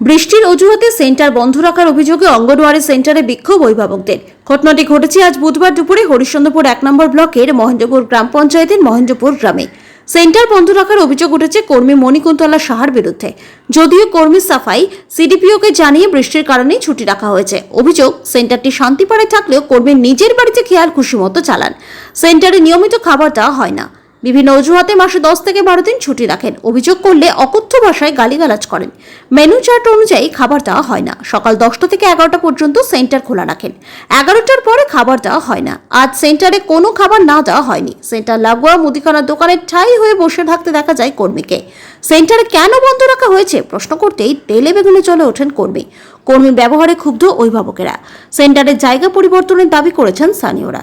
বৃষ্টির অজুহাতে সেন্টার বন্ধ রাখার অভিযোগে অঙ্গনওয়াড়ি সেন্টারে বিক্ষোভ অভিভাবকদের। ঘটনাটি ঘটেছে আজ বুধবার দুপুরে হরিশ্চন্দ্রপুর এক নম্বর ব্লকের মহেন্দ্রপুর গ্রাম পঞ্চায়েতের মহেন্দ্রপুর গ্রামে। সেন্টার বন্ধ রাখার অভিযোগ উঠেছে কর্মী মণিকুন্তলা সাহার বিরুদ্ধে। যদিও কর্মী সাফাই, সিডিপিওকে জানিয়ে বৃষ্টির কারণেই ছুটি রাখা হয়েছে। অভিযোগ, সেন্টারটি শান্তিপাড়ায় থাকলেও কর্মী নিজের বাড়িতে খেয়াল খুশি মতো চালান। সেন্টারে নিয়মিত খাবার দেওয়া হয় না। বিভিন্ন অজুহাতে মাসে দশ থেকে বারো দিন ছুটি রাখেন। অভিযোগ করলে অকথ্য ভাষায় গালিগালাজ করেন। মেনু চার্ট অনুযায়ী খাবার দেওয়া হয় না। সকাল দশটা থেকে এগারোটা পর্যন্ত সেন্টার খোলা রাখেন। এগারোটার পরে খাবার দেওয়া হয় না। আজ সেন্টারে কোনো খাবার না দেওয়া হয়নি। সেন্টার লাগোয়া মুদিখানার দোকানে ঠাই হয়ে বসে থাকতে দেখা যায় কর্মীকে। সেন্টারে কেন বন্ধ রাখা হয়েছে প্রশ্ন করতেই তেলে বেগুনে চলে ওঠেন কর্মী। কর্মীর ব্যবহারে ক্ষুব্ধ অভিভাবকেরা। সেন্টারের জায়গা পরিবর্তনের দাবি করেছেন স্থানীয়রা।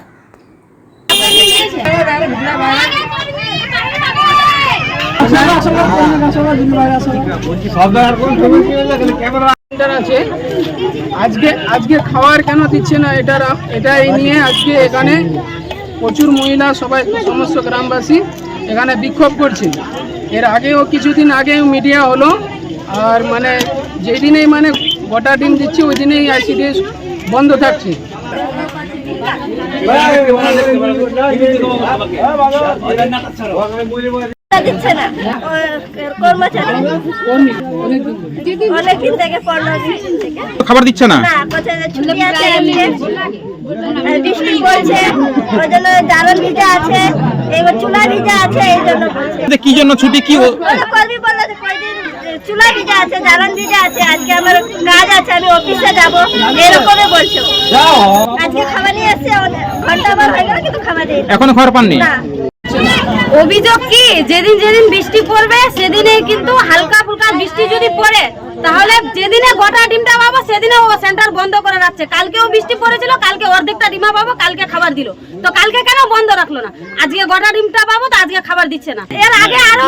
আজকে আজকে খাবার কেন দিচ্ছে না এটার এটা এই নিয়ে আজকে এখানে প্রচুর মহিলা সবাই সমস্ত গ্রামবাসী এখানে বিক্ষোভ করছে এর আগেও কিছুদিন আগেও মিডিয়া হলো আর মানে যেদিনেই মানে গোটা ডিম দিচ্ছে ওই দিনেই আইসিডিএস বন্ধ থাকছে দিচ্ছে না। কর্মচারী। অনেকদিন থেকে পনেরো থেকে খাবার দিচ্ছে না? না বলছে যে ছুটি আছে বৃষ্টি পড়ছে ওই জন্য জ্বালন ভিজা আছে এবার চুলা ভিজা আছে এই জন্য কি জন্য ছুটি? কি কর্মী বলল কয়দিন চুলা ভিজা আছে জ্বালন ভিজা আছে আজকে আমার কাজ আছে আমি অফিসে যাব এরকমই বলছে। আজকে খাবার নিয়ে এসছে ঘণ্টা বার হয়ে গেল কিন্তু খাবার দিয়ে এখনও খাবার পাননি? না। অভিযোগ কি? যেদিন যেদিন বৃষ্টি পড়বে সেদিনে কিন্তু হালকা ফুলকা বৃষ্টি যদি পড়ে তাহলে যেদিনে গোটা ডিমটা পাবো সেদিনে ও সেন্টার বন্ধ করে রাখছে। কালকেও বৃষ্টি পড়েছিল কালকে অর্ধেকটা ডিমা পাবো কালকে খাবার দিল। তো কালকে কেন বন্ধ রাখল না? আজকে গোটা ডিমটা পাবো তো আজকে খাবার দিচ্ছে না। এর আগে আরও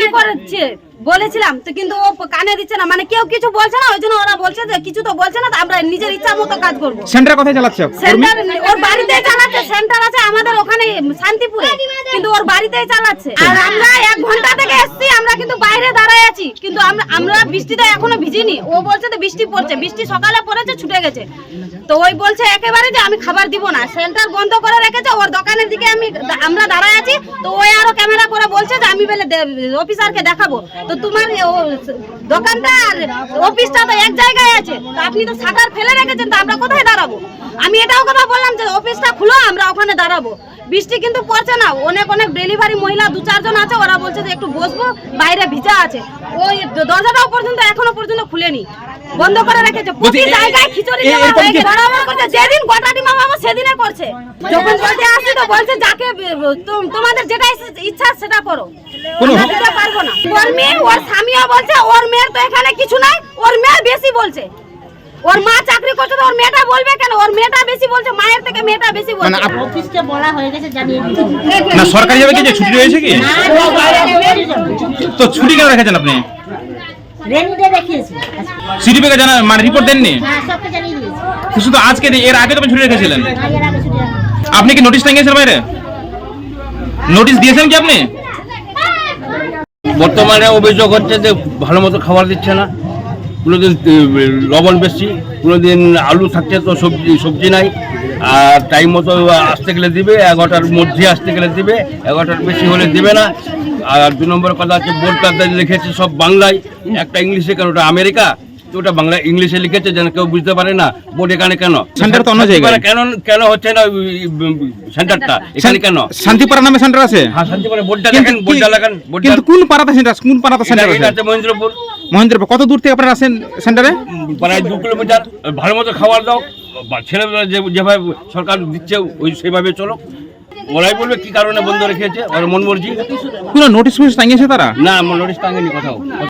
ই করেছে। বলেছিলাম তো কিন্তু ও কানে দিচ্ছে না। মানে কেউ কিছু বলছে না ওই জন্য ওরা বলছে যে কিছু তো বলছে না তো আমরা নিজের ইচ্ছা মতো কাজ করব। সেন্টার কোথায় চালাচ্ছে সেন্টার ওর বাড়িতে চালাচ্ছে সেন্টার আছে আমাদের ওখানে শান্তিপুরে। কিন্তু ওর বাড়িতেই চালাচ্ছে। আর আমরা এক ঘণ্টা থেকে এসছি আমরা কিন্তু বাইরে দাঁড়ায় আছি, কিন্তু আমরা বৃষ্টিতে এখনও ভিজিনি। ও বলছে তো বৃষ্টি পড়ছে, বৃষ্টি সকালে পড়েছে, ছুটে গেছে। তো ওই বলছে একেবারে যে আমি খাবার দিব না। সেন্টার বন্ধ করে রেখেছে, ওর দোকানের দিকে আমি আমরা দাঁড়ায় আছি। তো ওই আরও ক্যামেরা করে বলছে যে আমি বলে অফিসারকে দেখাবো। তো তোমার দোকানটা আর অফিসটা তো এক জায়গায় আছে। তো আপনি তো শাটার ফেলে রেখেছেন, তো আমরা কোথায় দাঁড়াবো? আমি এটাও কথা বললাম যে অফিসটা খুলো, আমরা ওখানে দাঁড়াবো। বৃষ্টি কিন্তু পড়ছে না। অনেক অনেক ডেলিভারি মহিলা দু চারজন আছে ওরা বলছে যে একটু বসবো বাইরে ভিজা আছে। ওই দরজাটাও পর্যন্ত এখনও পর্যন্ত খুলেনি। বন্ধ করে রেখেছে। প্রতি জায়গায় খিচুড়ি করছে। যেদিন গোটাটি মামাবো সেদিনে করছে। যখন বলতে আসছি তো বলছে যাকে তোমাদের যেটা ইচ্ছা সেটা করো। কোনো- পারব না। ওর মেয়ে ওর স্বামীও বলছে ওর মেয়ের তো এখানে কিছু নাই ওর মেয়ে বেশি বলছে। ওর মা চাকরি করছে তো ওর মেয়েটা বলবে কেন? ওর মেয়েটা বেশি বলছে মায়ের থেকে মেয়েটা বেশি বলছে। অফিসকে বলা হয়ে গেছে জানিয়ে দিতে না সরকারি ভাবে কি যে ছুটি রয়েছে কি? তো ছুটি কেন রেখেছেন আপনি? রেনুডে দেখিয়েছি। সিডিপি কে জানা মানে রিপোর্ট দেননি? হ্যাঁ সবকে জানিয়ে দিয়েছি। শুধু আজকে এর আগে তো ছুটি রেখেছিলেন। আগের আগে ছুটি রাখা। আপনি কি নোটিশ টাঙ্গিয়েছেন বাইরে? নোটিশ দিয়েছেন কি আপনি? বর্তমানে অভিযোগ হচ্ছে যে ভালো মতো খাবার দিচ্ছে না। কোনোদিন দিন লবণ বেশি কোনো দিন আলু থাকছে তো সবজি সবজি নাই। আর টাইম মতো আসতে গেলে দিবে, এগারোটার মধ্যে আসতে গেলে দিবে, এগারোটার বেশি হলে দিবে না। আর দু নম্বর কথা হচ্ছে বোর্ডটা লিখেছে সব বাংলায়, একটা ইংলিশে কেন ওটা আমেরিকা? ওটা বাংলা ইংলিশে লিখেছে যেন কেউ বুঝতে পারে না বোর্ড এখানে কেন? সেন্টার তো অন্য জায়গায়। কেন কেন হচ্ছে না সেন্টারটা? এখানে কেন? শান্তিপাড়া নামে সেন্টার আছে? হ্যাঁ শান্তিপুরে বোর্ডটা দেখেন বোর্ডটা লাগান কিন্তু কোন পাড়াতে সেন্টার কোন পাড়াতে সেন্টার আছে? মহেন্দ্রপুর। মহেন্দ্রপুর। কত দূর থেকে আপনারা আসেন সেন্টারে? প্রায় দু কিলোমিটার। ভালো মতো খাবার দাও। ছেলেমেয়েরা যে যেভাবে সরকার দিচ্ছে ওই সেভাবে চলো ওরাই বলবে কি কারণে বন্ধ রেখেছে? ওরা মন মর্জি কোনো নোটিশ ফোটিশ টাঙিয়েছে তারা? না আমার নোটিশ টাঙ্গেনি কোথাও।